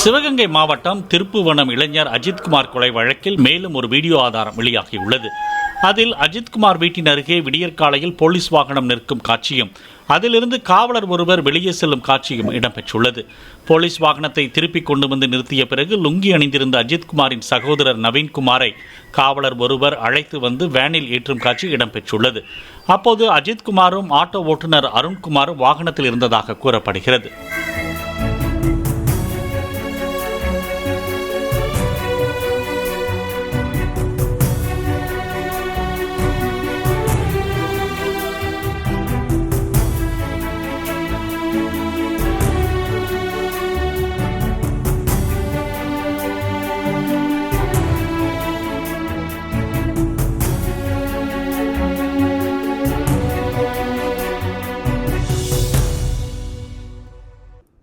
சிவகங்கை மாவட்டம் திருப்புவனம் இளைஞர் அஜித்குமார் கொலை வழக்கில் மேலும் ஒரு வீடியோ ஆதாரம் வெளியாகியுள்ளது. அதில் அஜித்குமார் வீட்டின் அருகே விடியற்காலையில் போலீஸ் வாகனம் நிற்கும் காட்சியும் அதிலிருந்து காவலர் ஒருவர் வெளியே செல்லும் காட்சியும் இடம்பெற்றுள்ளது. போலீஸ் வாகனத்தை திருப்பிக் கொண்டு வந்து நிறுத்திய பிறகு லுங்கி அணிந்திருந்த அஜித்குமாரின் சகோதரர் நவீன்குமாரை காவலர் ஒருவர் அழைத்து வந்து வேனில் ஏற்றும் காட்சி இடம்பெற்றுள்ளது. அப்போது அஜித்குமாரும் ஆட்டோ ஓட்டுநர் அருண்குமாரும் வாகனத்தில் இருந்ததாக கூறப்படுகிறது.